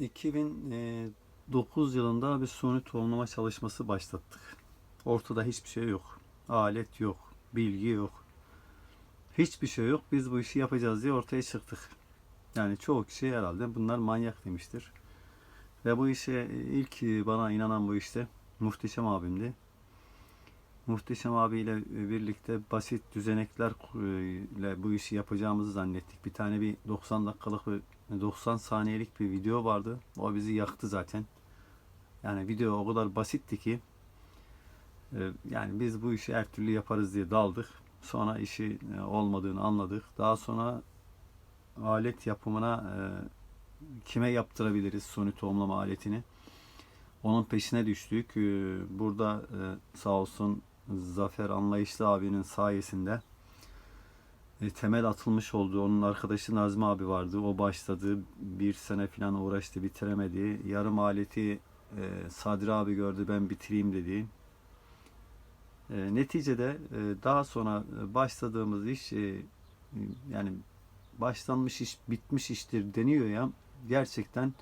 2009 yılında bir suni tohumlama çalışması başlattık. Ortada hiçbir şey yok. Alet yok. Bilgi yok. Hiçbir şey yok. Biz bu işi yapacağız diye ortaya çıktık. Yani çoğu kişi herhalde bunlar manyak demiştir. Ve bu işe ilk bana inanan bu işte Muhteşem abimdi. Muhteşem abiyle birlikte basit düzenekler ile bu işi yapacağımızı zannettik. Bir tane bir 90 dakikalık bir 90 saniyelik bir video vardı. O bizi yaktı zaten. Yani video o kadar basitti ki e, yani biz bu işi her türlü yaparız diye daldık. Sonra işi e, olmadığını anladık. Daha sonra alet yapımına e, kime yaptırabiliriz suni tohumlama aletini? Onun peşine düştük. Burada sağ olsun Zafer Anlayışlı abinin sayesinde temel atılmış oldu. Onun arkadaşı Nazmi abi vardı. O başladı. Bir sene falan uğraştı bitiremedi. Yarım aleti e, Sadri abi gördü ben bitireyim dedi. E, Neticede e, daha sonra e, başladığımız iş e, yani başlanmış iş bitmiş iştir deniyor ya gerçekten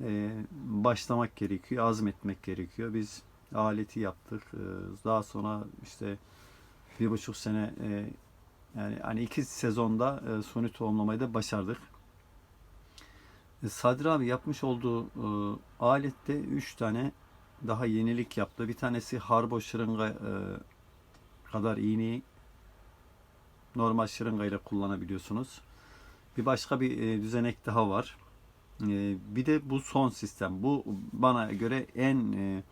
e, başlamak gerekiyor, azmetmek gerekiyor. Biz aleti yaptık. E, daha sonra işte bir buçuk sene e, yani hani iki sezonda e, suni tohumlamayı da başardık. E, Sadri abi yapmış olduğu e, alette üç tane daha yenilik yaptı. Bir tanesi harbo şırınga e, kadar iğneyi normal şırınga ile kullanabiliyorsunuz. Bir başka bir e, düzenek daha var. E, bir de bu son sistem. Bu bana göre en e,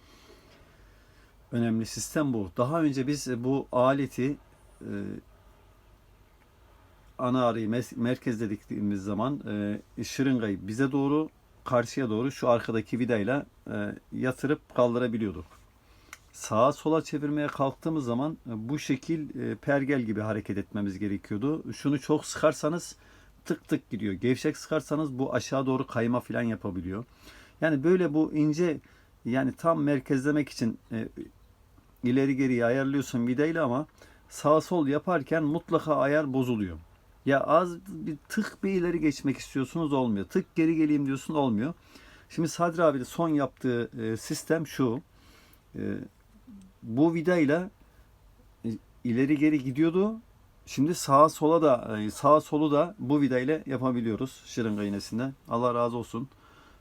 önemli sistem bu. Daha önce biz bu aleti e, ana arayı mes- merkezledikimiz zaman e, şırıngayı bize doğru karşıya doğru şu arkadaki vidayla e, yatırıp kaldırabiliyorduk. Sağa sola çevirmeye kalktığımız zaman e, bu şekil e, pergel gibi hareket etmemiz gerekiyordu. Şunu çok sıkarsanız tık tık gidiyor. Gevşek sıkarsanız bu aşağı doğru kayma falan yapabiliyor. Yani böyle bu ince yani tam merkezlemek için e, ileri geri ayarlıyorsun vidayla ama sağ sol yaparken mutlaka ayar bozuluyor. Ya az bir tık bir ileri geçmek istiyorsunuz olmuyor. Tık geri geleyim diyorsun olmuyor. Şimdi Sadri abi de son yaptığı e, sistem şu. E, bu vidayla e, ileri geri gidiyordu. Şimdi sağa sola da e, sağa solu da bu vida ile yapabiliyoruz şırınga iğnesinden. Allah razı olsun.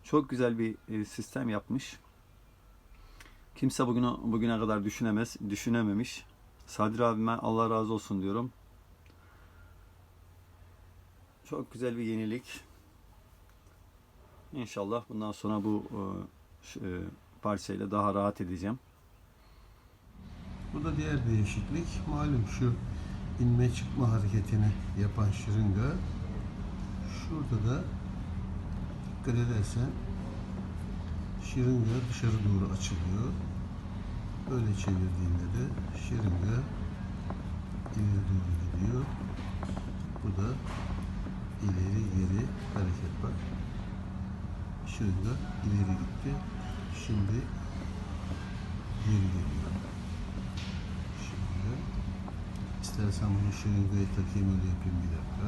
Çok güzel bir sistem yapmış. Kimse bugüne bugüne kadar düşünemez, düşünememiş. Sadri abime Allah razı olsun diyorum. Çok güzel bir yenilik. İnşallah bundan sonra bu e, e, parçayla daha rahat edeceğim. Bu da diğer değişiklik. Malum şu inme çıkma hareketini yapan şırınga şurada da dikkat edersen şırınga dışarı doğru açılıyor. Böyle çevirdiğinde de şırınga ileri doğru gidiyor. Bu da ileri geri hareket bak. Şırınga ileri gitti. Şimdi geri geliyor. Şimdi İstersen bunu şırıngaya takayım öyle yapayım bir dakika.